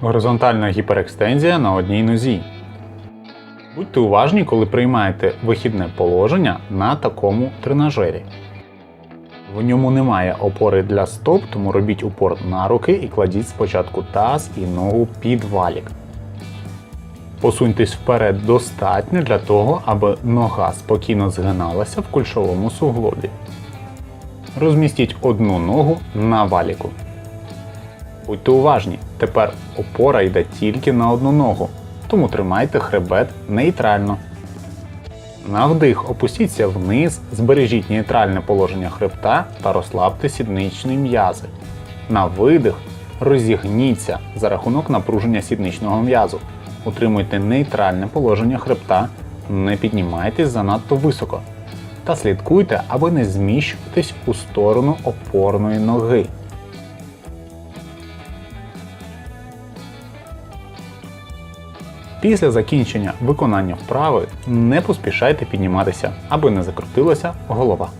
Горизонтальна гіперекстензія на одній нозі. Будьте уважні, коли приймаєте вихідне положення на такому тренажері. В ньому немає опори для стоп, тому робіть упор на руки і кладіть спочатку таз і ногу під валік. Посуньтесь вперед достатньо для того, аби нога спокійно згиналася в кульшовому суглобі. Розмістіть одну ногу на валіку. Будьте уважні, тепер опора йде тільки на одну ногу, тому тримайте хребет нейтрально. На вдих опустіться вниз, збережіть нейтральне положення хребта та розслабте сідничні м'язи. На видих розігніться за рахунок напруження сідничного м'язу. Утримуйте нейтральне положення хребта, не піднімайтесь занадто високо. Та слідкуйте, аби не зміщуватись у сторону опорної ноги. Після закінчення виконання вправи не поспішайте підніматися, аби не закрутилася голова.